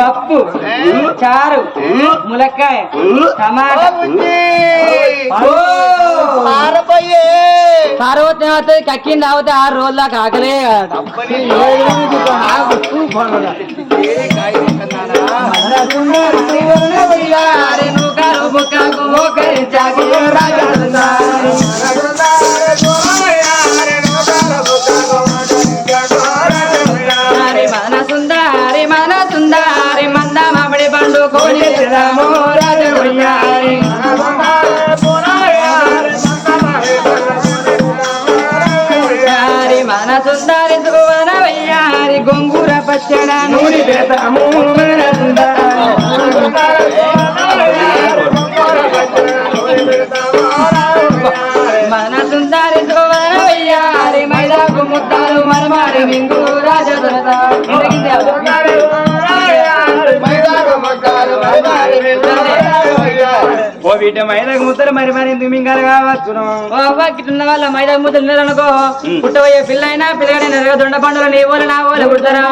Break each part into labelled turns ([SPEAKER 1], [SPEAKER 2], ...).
[SPEAKER 1] పప్పు చారు ములక్కాయ టమాటా పార్వతి ఏమవుతుంది కక్కింది తాగితే ఆరు రోజుల దాకా ఆకలే మన గొంగూర పచ్చడా
[SPEAKER 2] నూరి పెడతాము మన సుందరి
[SPEAKER 1] మన సుందారి సువన వయ్యారి మైదాకు ముత్తాలు మరమారి మింగు.
[SPEAKER 2] ఓ వీట మైలకు ముద్దలు మరి మరి ఎందుకు మింగాలు కావచ్చును?
[SPEAKER 1] గిట్టున్న వాళ్ళ మైదా ముద్దలు నిలనుకో. పుట్టబోయే పిల్లైనా పిల్లగాడైనా దొండ పండుగ నీ ఓలు నా ఓలు పుడతారా?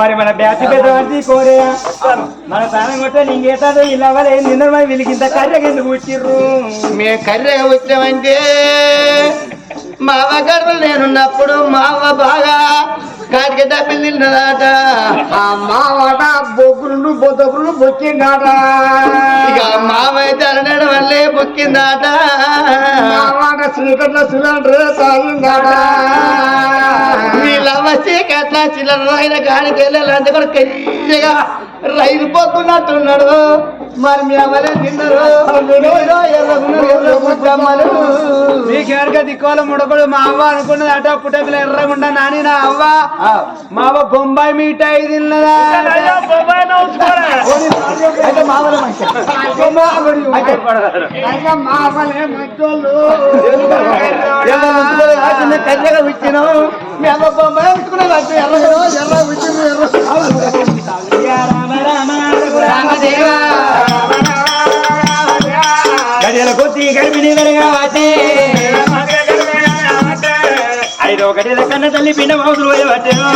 [SPEAKER 2] మరి మన బ్యాచ్ పెద్దవాడి కోరే. మన ప్రాణం కొట్టే నీకేతాదో ఇలా వలే నిన్న మరి వీళ్ళకి ఇంత కర్రెగా ఎందుకు వచ్చిర్రు
[SPEAKER 3] మే కర్రెగా వచ్చామంటే మావ గడపలు నేనున్నప్పుడు మావ బాగా డబ్బులు తిన్నదాట
[SPEAKER 4] ఆ మావాట బొగ్గులు బొద్దపులు బొచ్చిందాట
[SPEAKER 3] ఇక మావ అయితే అనడం వల్లే బొక్కిందాట.
[SPEAKER 4] మావాట చీకట్ల సిలిండర్ తాగిందాట.
[SPEAKER 3] వీళ్ళ వచ్చి కట్లా చిల్లర ఆయన కాడికి వెళ్ళాలంటే కూడా కయ్యగా రైలు పోతున్నట్టున్నాడు. మరి మీ అమ్మలే తిన్నారు.
[SPEAKER 2] నీకెరక దిక్కువల ముడకడు మా అవ్వ అనుకున్నది అట పుట్టపిల్ల ఎర్రగుండా నాని నా అవ్వ. మా అవ్వ బొంబాయి మిఠాయి తిన్నదా?
[SPEAKER 3] కర్రెగా విచ్చినావు మీ అమ్మ బొమ్మ ఉంచుకున్నది అంటే ఎర్రగా ఎర్ర విచ్చింది ఎర్ర
[SPEAKER 1] రామదేవా.
[SPEAKER 2] గడియల కొద్ది గడిపిని వెరగావటే ఐదో ఒకటి కన్న తల్లి పిండ మౌతులు పోయవట్టెను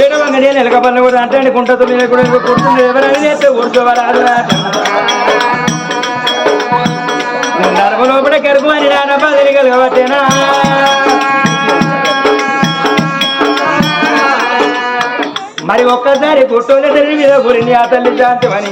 [SPEAKER 2] ఏడవ గడియల ఎలక పనులు కూడా అంటే కుంట తొమ్మిది కూడా కొడుతుంది ఎవరైనా చేస్తే కూర్చోవరాదు నరమ లోపల కరుపు అని నాన్న బదిలి కలగబట్టేనా మరి ఒక్కసారి పుట్టోలే తల్లి మీద గురిని ఆ తల్లి శాంతమని.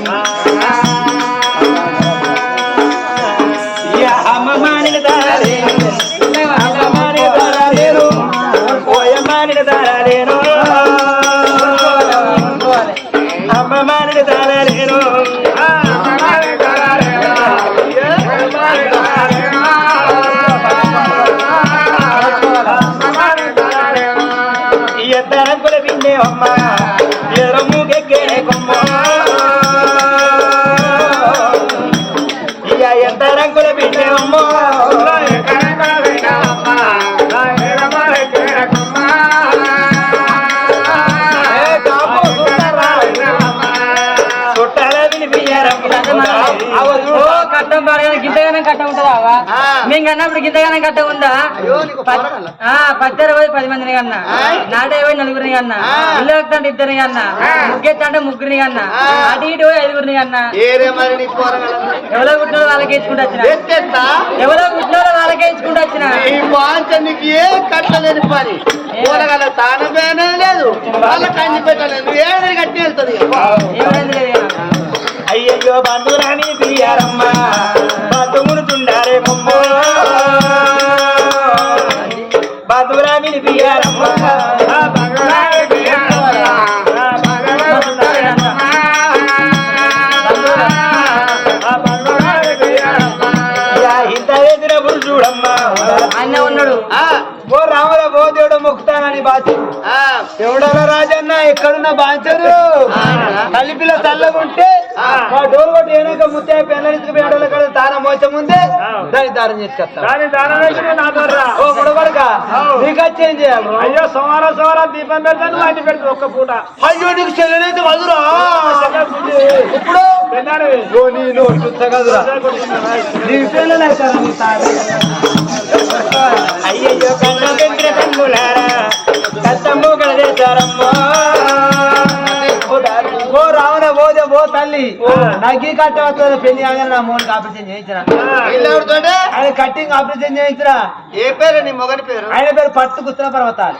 [SPEAKER 1] మేము కన్నప్పుడు గింతగానే కట్ట ఉందా?
[SPEAKER 3] అయ్యో నీకు
[SPEAKER 1] ప-
[SPEAKER 3] పోరాడాలా?
[SPEAKER 1] ఆ, పద్దెర పోయి పది మందిని కన్నా నాటే పోయి నలుగురిని కన్నా. ఇల్లు వస్తుంటే ఇద్దరిని కన్నా ముగ్గెత్తంటే ముగ్గురిని కన్నా. అటు ఇటు పోయి ఐదుగురిని కన్నా ఎవరో కుట్టిన వాళ్ళకే ఇచ్చుకుంటూ వచ్చిన ఎవరో కుట్టిన వాళ్ళకే ఇచ్చుకుంటూ వచ్చిన
[SPEAKER 3] కట్టలేని పని? లేదు. వాళ్ళ పెట్టలేదు కట్టి వెళ్తుంది.
[SPEAKER 2] అయ్యయ్యో బంధురాని పియ్యారమ్మ బంధువును తుండారే కొమ్మ బంధురాని పియ్యారమ్మ ఇంత ఎదుర చూడమ్మా
[SPEAKER 1] అన్న ఉన్నాడు
[SPEAKER 2] ఓ రాముల దేవుడు మొక్కుతానని ఎవడల రాజన్న? ఎక్కడున్న బాంచరు? కలిపిల చల్లగుంటే కొట్టి ఏనాక ముత్తే పేడల కదా దాన దాని
[SPEAKER 4] దాని
[SPEAKER 2] ఓ నీకు వచ్చి చేయాలి?
[SPEAKER 4] అయ్యో సోమవారం సోమవారం దీపం పెడతాను వాటి పెడతాను ఒక్క పూట.
[SPEAKER 2] అయ్యో నీకు చెల్లెనైతే వదురా. ఇప్పుడు
[SPEAKER 4] పెన్నాడు
[SPEAKER 2] ఓ నీ నోటు చూస్తగదురా నీ పిల్లలు అవుతారా నీ తాత అయ్యయ్యో కన్న కన్నులారా కడదేశారమ్మో తల్లి. నగ్గి కట్ట వస్తుంది పెళ్ళి ఆగానే నా మోనికి ఆపరేషన్ చేయించిన. ఆయన కట్టింగ్ ఆపరేషన్ చేయించిన.
[SPEAKER 3] ఏ పేరు నీ మొగని పేరు?
[SPEAKER 2] ఆయన పేరు పట్టు కుస్తున్న పర్వతాలు.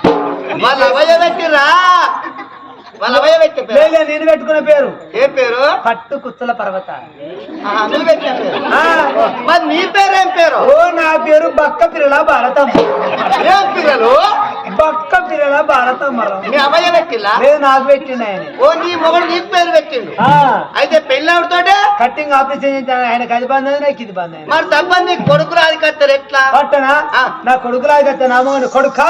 [SPEAKER 3] వాళ్ళ అవయ పెట్టే పేరు?
[SPEAKER 2] నేను పెట్టుకున్న పేరు.
[SPEAKER 3] ఏ పేరు?
[SPEAKER 2] పట్టు
[SPEAKER 3] ఆహా, నువ్వు పెట్టిన పేరు. మరి నీ పేరు ఏం పేరు?
[SPEAKER 2] ఓ నా పేరు బక్క పిల్లల భారతం
[SPEAKER 3] ఏం పిల్లలు?
[SPEAKER 2] బక్క పిల్లల భారతం మరం
[SPEAKER 3] మీ అవయ పెట్టిలా
[SPEAKER 2] లేదు నాకు పెట్టిండు ఆయన.
[SPEAKER 3] ఓ నీ మొగడు నీకు పేరు పెట్టిండు.
[SPEAKER 2] ఆ,
[SPEAKER 3] అయితే పెళ్ళాడితోటే
[SPEAKER 2] కట్టింగ్ ఆపరేషన్ ఆయనకి అది బంద్ నాకు ఇది బంద్
[SPEAKER 3] మరి తప్ప నీ కొడుకు రాది కత్తారు ఎట్లా?
[SPEAKER 2] పట్టనా
[SPEAKER 3] ఆ.
[SPEAKER 2] నా కొడుకులాగా కత్తా నా మగని కొడుకా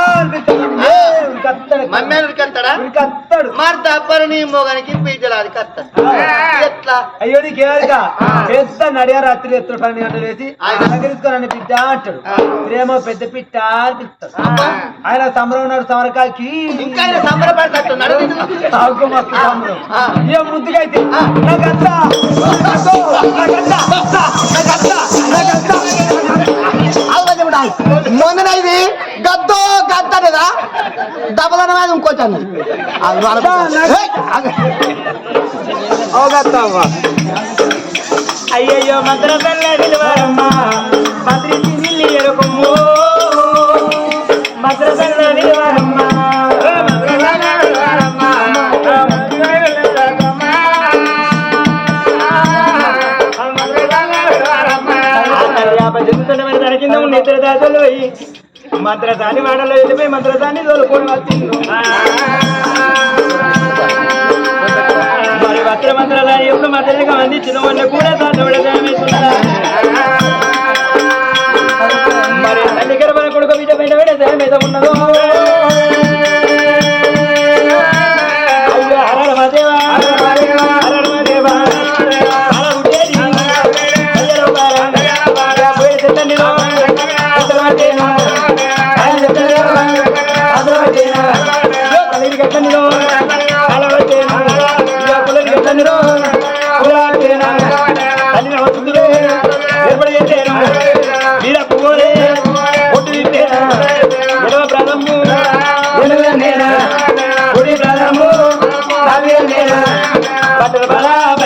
[SPEAKER 2] ఏ, ఉరికత్తాడు.
[SPEAKER 3] మమ్మీ కత్తాడా
[SPEAKER 2] ఉరికత్తాడు.
[SPEAKER 3] మరి తప్పని నీ మొగనికి పీజలాది కత్తాడు ఎట్లా
[SPEAKER 2] అయ్యో నీకు ఏమరిక పెద్ద నడియా రాత్రి ఎత్తుడు గంటలు వేసి బిడ్డ అంటాడు. ప్రేమ పెద్ద పిట్ట. ఆయన సమరం ఉన్నాడు సమరకాకి
[SPEAKER 3] ఇంకా ఆయన సంబరపడతాడు
[SPEAKER 2] మస్తు సమరం. ఏ నాకత్తా
[SPEAKER 3] మొన్న ఇది గద్దో గద్ద లేదా డబల్ అనేది ఇంకోటి అన్నది అది మన- ఏయ్!
[SPEAKER 2] అయ్యయ్యో మంత్రసల్ల నిలవారమ్మ మంత్రించి మద్రసాని వాడలో వెళ్ళిపోయి మద్రసాని తోలుకొని వచ్చింది మరి వస్త్ర మంత్రాలు ఎప్పుడు మంత్రిగా అందించిన వాడిని కూడా దాటబడి మరి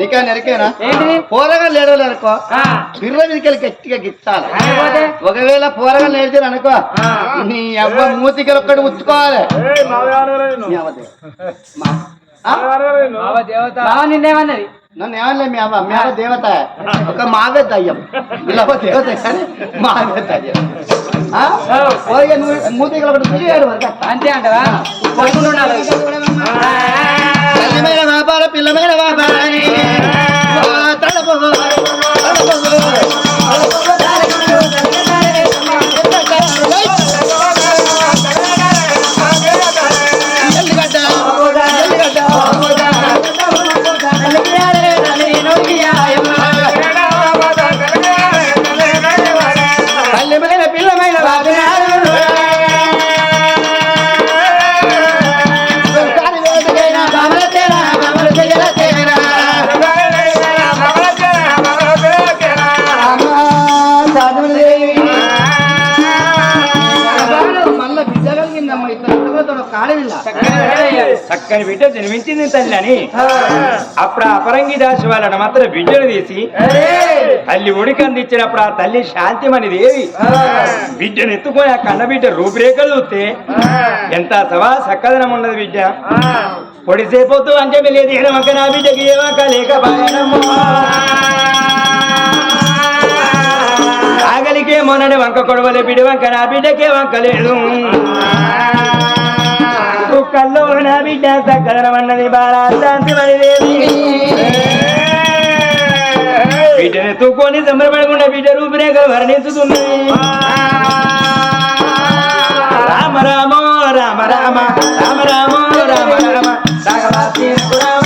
[SPEAKER 3] నీకా నెరికేనా? పోరగా లేడవలే అనుకో.
[SPEAKER 2] ఆ,
[SPEAKER 3] బిర్ర మీదకి గట్టిగా గిచ్చాలి
[SPEAKER 2] లేకపోతే?
[SPEAKER 3] ఒకవేళ పోరగా నేర్చారు అనుకో నీ అవ్వ మూతికి ఒక్కటి ఉచ్చుకోవాలి
[SPEAKER 2] నిన్నేమన్నది?
[SPEAKER 3] నన్ను ఏమన్నా మీ అవ్వ మీ అవ్వ దేవత ఒక మావే దయ్యం వీళ్ళవ్వ దేవత కానీ మావే దయ్యం ఆ? పోరగా నువ్వు మూతికి ఒకటి ఉచ్చుకోవాలి మరి.
[SPEAKER 2] అంతే అంటవా పడుకుంటూ ఉండాలి
[SPEAKER 3] తల్లిమైన వ్యాపార పిల్లమైన వ్యాపారాన్ని
[SPEAKER 2] చక్కని బిడ్డ జన్మించింది తల్లి అని. అప్పుడు ఆ అపరంగి దాసి వాళ్ళని మాత్రం బిడ్డను తీసి తల్లి ఉడికి అందించినప్పుడు ఆ తల్లి శాంతిమని దేవి. బిడ్డను ఎత్తుకొని ఆ కన్న బిడ్డ రూపురేఖలు చూస్తే ఎంత సవా సక్కదనం ఉన్నది బిడ్డ. పొడిసేపోతూ లేదు వంక నా బిడ్డకి ఏ వంక లేకపోయానమ్మా ఆగలికే మొన్ననే వంక కొడవలే బిడ్డ వంక నా బిడ్డకే వంక లేదు. కుక్కల్లో నా బిడ్డ సక్కదనం అన్నది బాలా శాంతిమని దేవి బిడ్డను ఎత్తుకొని సంబరపడకుండా బిడ్డ రూపురేఖలు వర్ణించుతున్నది రామ రామ రామ రామ రామ రామ రామ రామ రామ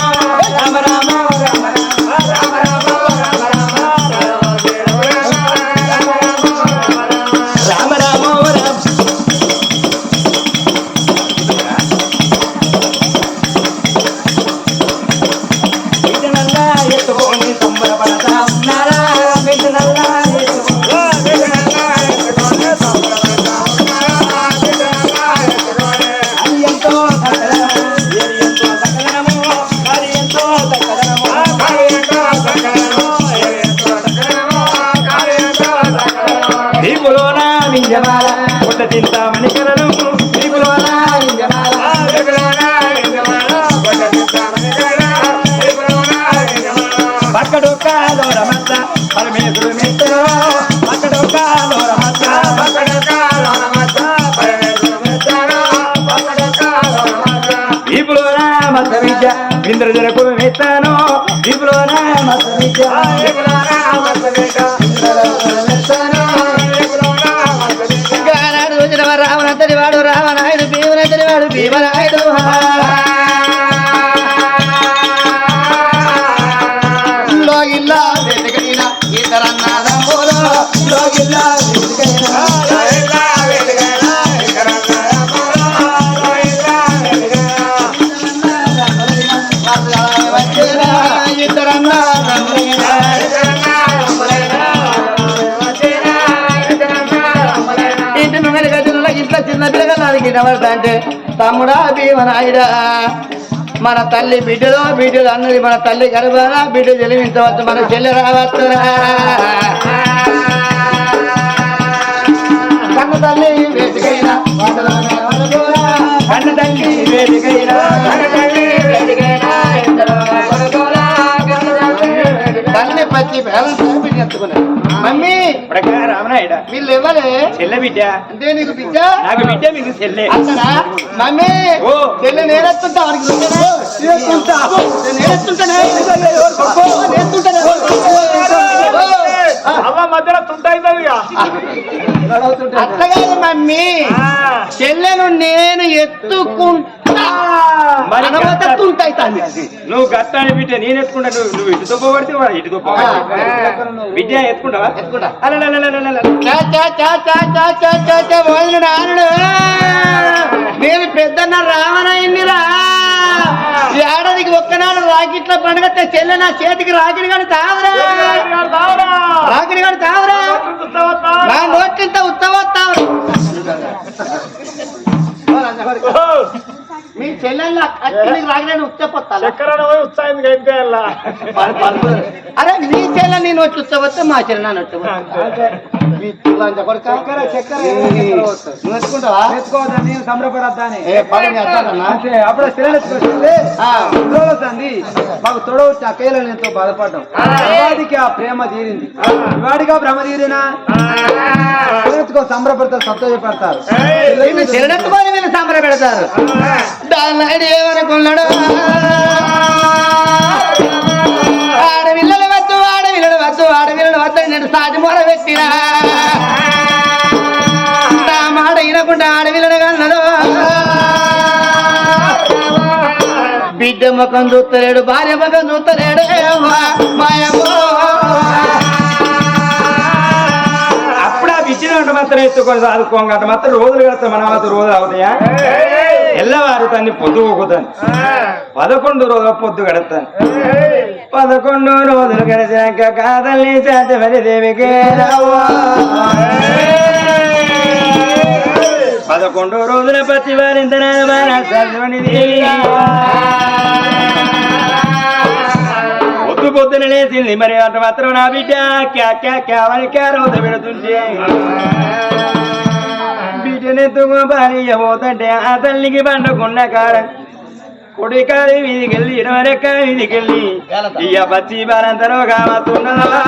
[SPEAKER 2] ఇప్పులోనా మత విద్య ఇంద్రజలకు మెత్తాను ఇప్పులోనా మత విద్య
[SPEAKER 3] రావణ వాడు రావణాయుడు భీమనతడి వాడు భీమరాయుడు లోగిల్లా వెతకడిన ఇతరన్నాదములో లోగిల్లా చిన్న పిల్లగా అడిగినవాడు అంటే తమ్ముడా భీమనాయుడా. మన తల్లి బిడ్డలో బిడ్డలు అన్నది మన తల్లి గర్భాన బిడ్డ జలిమించవచ్చు మన చెల్లె రావచ్చురా కన్న తల్లి వేదికైనా వందలోనే
[SPEAKER 2] కన్న తల్లి వేదికైనా
[SPEAKER 3] కన్న తల్లి వేదికైనా. పచ్చి బిడ్డ ఎత్తుకున్నాడు మమ్మీ
[SPEAKER 2] రామనాయుడ
[SPEAKER 3] వీళ్ళు ఇవ్వలే
[SPEAKER 2] చెల్లె బిడ్డ
[SPEAKER 3] అంటే నీకు బిడ్డ
[SPEAKER 2] నాకు బిడ్డ మీకు చెల్లె
[SPEAKER 3] అత్తనా మమ్మీ
[SPEAKER 2] ఓ.
[SPEAKER 3] చెల్లి నేనెత్తుంటా వాడికి. నేనెత్తుంటా. నేను నేనెత్తుంటానే. నేనెత్తుంటానే. ఆ,
[SPEAKER 4] అవ్వ మధ్యలో తుంటైతుంది
[SPEAKER 3] అట్లా కాదు మమ్మీ చెల్లెను నేను ఎత్తుకుంటా
[SPEAKER 2] నువ్వు గత్తాన్ని బిడ్డ నేను ఎత్తుకుంటా నువ్వు నువ్వు ఇటు దుబ్బ వాడు ఇటు దుబ్బ బిడ్డ ఎత్తుకుంటావా?
[SPEAKER 3] నేను పెద్దన్న రామనయ్యరా ఏడాదికి ఒక్కనాడు రాకిట్లో పండుగ చెల్లె నా చేతికి రాకిని కానీ తావరా. రాకిని కానీ తావరా. నా నోట్లంతా ఉత్తవ మీ చెల్లెళ్ళ
[SPEAKER 4] కత్తికి
[SPEAKER 3] అరే మీ చెల్లె నేను వచ్చి ఉచ్చపోతే మా చెల్లె నన్ను
[SPEAKER 5] సంబరపడద్దాని. మాకు తొడవ అక్కయ్యలను ఎంతో బాధపడ్డాం. ఆ ప్రేమ తీరింది. వాడిగా భ్రమ తీరినా? సంబరపడతారు సంతోషపడతారు.
[SPEAKER 3] వీళ్ళు చెల్లెత్తుకొని సంబర పెడతారు దాని ఏమనుకున్నాడు ఆడవిల్లలు వద్దు ఆడవిల్లలు వద్దు ఆడవిల్లలు వద్దు నేను సాటి మూర పెట్టినా. నా మాట వినకుండా ఆడవిల్లలు కన్నదు. బిడ్డ ముఖం చూస్తలేడు భార్య ముఖం చూస్తలేడు
[SPEAKER 2] బిచ్చిన మాత్రం ఎత్తుకొని చదువుకోంగంట మాత్రం రోజులు కడతా మన మాత్రం రోజులు అవుతాయా ఎల్లవారు తన్ని పొద్దు ఊకుతాను పదకొండు రోజుల పొద్దు గడతాను పదకొండు రోజులు గడిచాక కాదల్ని చేతమని దేవికే పదకొండు రోజుల పత్తి వారింతన దేవి పొద్దు పొద్దున లేచింది మరి అంత మాత్రం నా బిడ్డ. క్యా క్యా క్యా అని క్యారవత పెడుతుంటే బిడ్డనెత్తుకో భార్య పోతుంటే ఆ తల్లికి పండుకున్న కాడ కుడి వీధికెళ్ళి ఇడవరెక్క వీధికెళ్ళి ఇయ్య పచ్చి బాలంతలో కామతున్నదా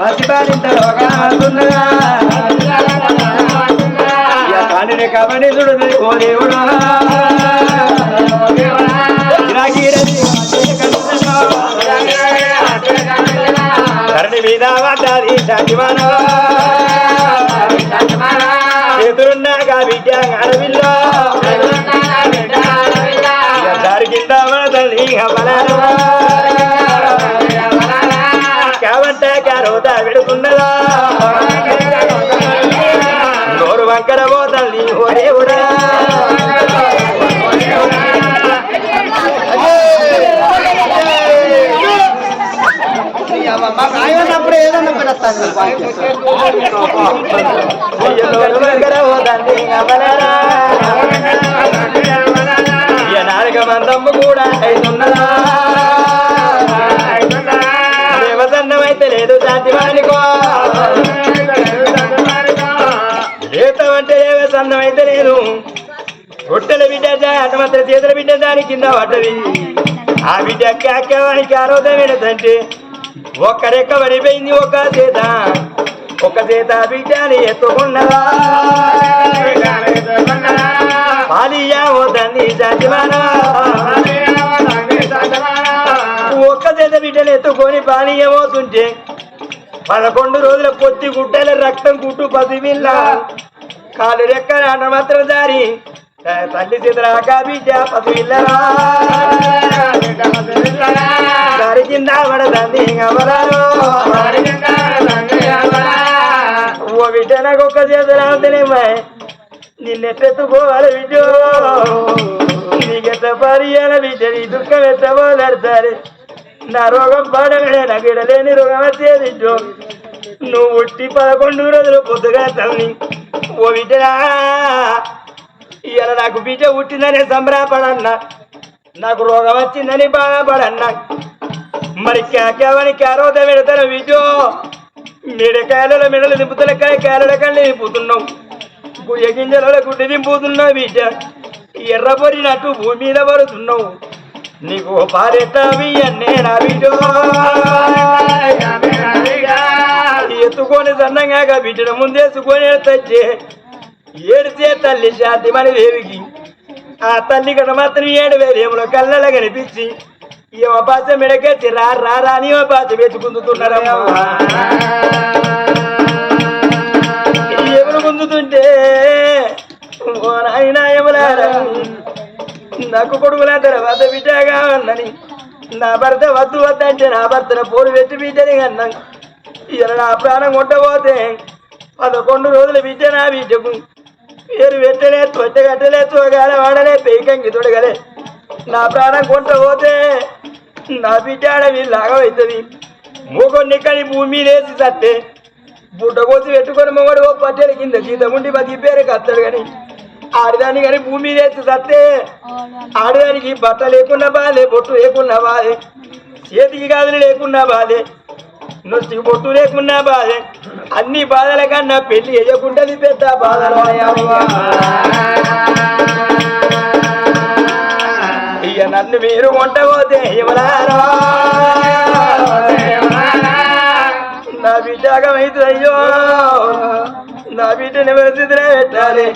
[SPEAKER 2] పచ్చి బాలింతలో కామతున్నదా ఇయ్య కాడిని కబడి చూడదు ఓ దేవుడా. ధరణి మీద పడ్డది శాంతిమానవ చేతులున్నాగా బిడ్డ ఆడపిల్ల దారి కింద కావంట
[SPEAKER 3] ఏదన్నా
[SPEAKER 2] నాలుగ కూడా లేదు వానికో లేతమంటే లేదు రొట్టెల బిడ్డ అటు మాత్రం చేతుల బిడ్డ దాని కింద పడ్డది ఆ బిడ్డ క్యాక్యవానికి ఆరోధం ఏంటంటే ఒక్క రెక్క పడిపోయింది ఒక చేత. ఒక చేత బిడ్డని ఎత్తుకున్నదా పాలియా వద్దంది శాంతిమానా ఒక్క చేత బిడ్డలు ఎత్తుకొని పానీయమవుతుంటే పదకొండు రోజుల పొత్తి గుడ్డల రక్తం గుట్టు పసిపిల్ల. కాలు రెక్క నాట మాత్రం దారి తల్లి చేతులాక బిడ్డ పసిపిల్లరా. దారి కింద పడదండి అమరాలు ఓ బిడ్డ నాకు ఒక్క చేతులు అవుతానేమా నిన్నెత్తెత్తుకోవాలి బిడ్డ. నీకెత్త పరియాల బిడ్డ నీ దుఃఖం ఎత్తబోలాడతారు నా రోగం పాడగడే నాకు ఇడలేని రోగం వచ్చేది నువ్వు ఉట్టి పదకొండు రోజులు పొద్దుగా తల్లి. ఓ బిడ్డరా ఇవాళ నాకు బిడ్డ పుట్టిందనే సంబరపడన్నా నాకు రోగం వచ్చిందని బాధపడన్నా. మరి కేవని క్యారోత పెడతాను బిడ్డో మిడకాయలలో మిడలు దింపుతున్న కాయల కళ్ళు దింపుతున్నావు గుయ్య గింజలలో గుడ్డి దింపుతున్నావు బిడ్డ ఎర్ర పొరినట్టు భూమి మీద పడుతున్నావు నీకు పారెట్టవి అన్నే నా బిడ్డో ఎత్తుకొని సన్నంగా బిడ్డను ముందేసుకొని తెచ్చే ఏడితే తల్లి శాంతి మన దేవికి. ఆ తల్లి కడ మాత్రం ఏడు వేదేములో కళ్ళలో కనిపించి ఈ ఉపాస మెడకెత్తి రా రా రా అని పాస వెతుకుందుతున్నారమ్మా ఎవరు గుంజుతుంటే ఓ నాయన ఎవలారా నాకు కొడుకుల తర్వాత బిడ్డ కావాలని నా భర్త వద్దు వద్దంటే నా భర్తను పోరు పెట్టి బిడ్డని కన్నా ఇలా నా ప్రాణం కొట్టబోతే పదకొండు రోజుల బిడ్డ నా బిడ్డకు. పేరు పెట్టలే తొట్టె కట్టలే తోగాలే వాడలే పేకంగి తొడగలే. నా ప్రాణం కొట్టబోతే నా బిడ్డ వీళ్ళలాగవుతుంది మూగొన్ని కని భూమి వేసి సత్తే బుడ్డ కోసి పెట్టుకొని మొగడు ఓ పట్టెల కింద గీత ఉండి బతి పేరు కత్తాడు కానీ ఆడదాన్ని కానీ భూమి వేసి సత్తే ఆడదానికి బట్ట లేకున్నా బాధే బొట్టు లేకున్నా బాధే చేతికి గాజులు లేకున్నా బాధే. నొచ్చికి బొట్టు లేకున్నా బాధే. అన్ని బాధల కన్నా పెళ్ళి వేయకుండాది పెద్ద బాధలు ఇక నన్ను మీరు కొంటపోతే ఇవ్వలారా నా బిడ్డకమైతే అయ్యో. నా బిడ్డని పరిస్థితిలో పెట్టాలి.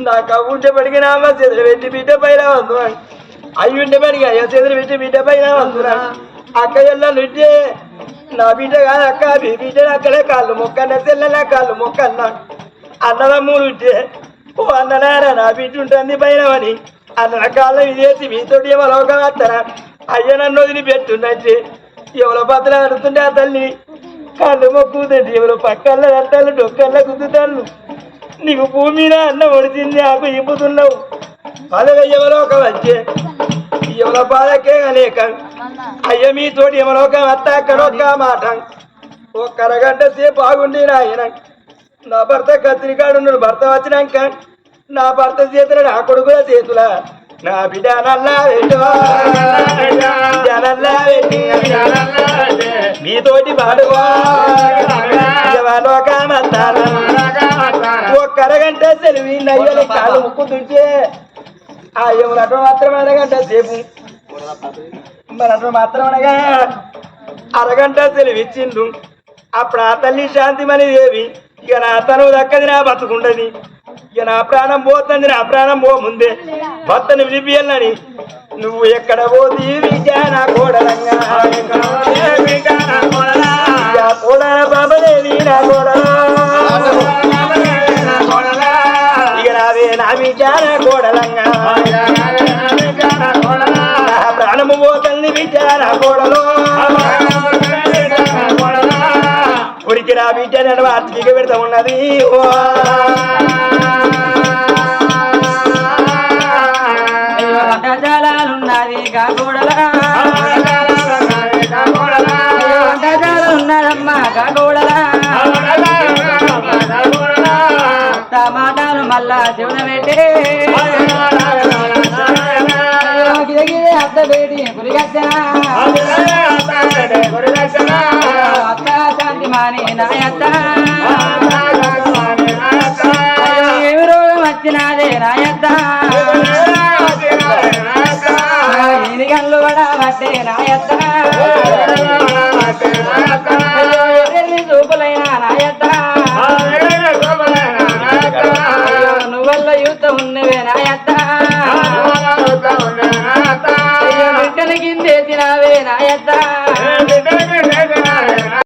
[SPEAKER 2] నా కవ్వుంటే పడికి అమ్మ చేతులు పెట్టి బిడ్డ పైన వందునా అయ్యుంటే పడిగా అయ్యో చేతులు పెట్టి బిడ్డ పైన వందునా అక్క ఎల్లుంటే నా బిడ్డ కాదక్క మీ బిడ్డ అక్కడే కాళ్ళు మొక్కన్న తెల్లలే కాళ్ళు మొక్కన్న. అన్నదమ్ములు ఉంటే ఓ అన్ననారా నా బిడ్డ ఉంటుంది పైన అని. అన్న కాళ్ళ ఇదేసి మీతోటి ఏమో లోకం వస్తారా అయ్య నన్ను వదిలిపెట్టుందంటే ఎవరో బతులు అడుగుతుంటే ఆ తల్లి? కాళ్ళు మొక్కుతుంటే ఎవరో పక్కల్లో అంటారు డొక్కల్లో గుద్దుతాళ్ళు. నీకు భూమి మీద అన్న ఒడిచింది ఆకు ఇంపుతున్నావు పదవి ఎవరో ఒక వచ్చే ఎవరో బాధకే లేక అయ్య మీతోటి ఎవరో ఒక అత్త అక్కడొక్క మాట. ఒక్క అరగంట సేపు ఆగుండి నాయన. నా భర్త కత్తిరికాడు భర్త వచ్చినాక నా భర్త చేతుల నా కొడుకుల చేతుల. నా బిడ్డ నల్లా నల్లా మీతోటి పాడుకో లోకమంతారా ఒక్క అరగంట కాలు ముక్కుతుంటే ఆ ఎవరటో మాత్రం అరగంట సేపు. మరటో మాత్రం అనగా అరగంట సెలవు అప్పుడు ఆ తల్లి శాంతిమణి దేవి ఇక నా తను దక్కది నా బతుకుండది. ఇక నా ప్రాణం పోతుంది నా ప్రాణం పో ముందే. భర్తను విలిపియల్లని నువ్వు ఎక్కడ పోతీవి నా కోడలంగా. కోడల. నా కోడలా. ఇక నావే నా విచార కోడలంగా. ప్రాణము పోతుంది విచార కోడలో. ఉరికి నా బిడ్డ నేను ఆర్తిక పెడతా ఉన్నది. ఓ.
[SPEAKER 1] వంటజాలాలున్నది కాకూడలా అయ్యో మళ్ళా పెట్టి అయ్యో గిరగిరే అద్ద వేడి గురిగచ్చనా? అత్త శాంతి మాని నాయత్త. ఏమి రోగం వచ్చినాదే నాయత్త. ఎన్ని గంటలు కూడా పట్టే నాయత్త.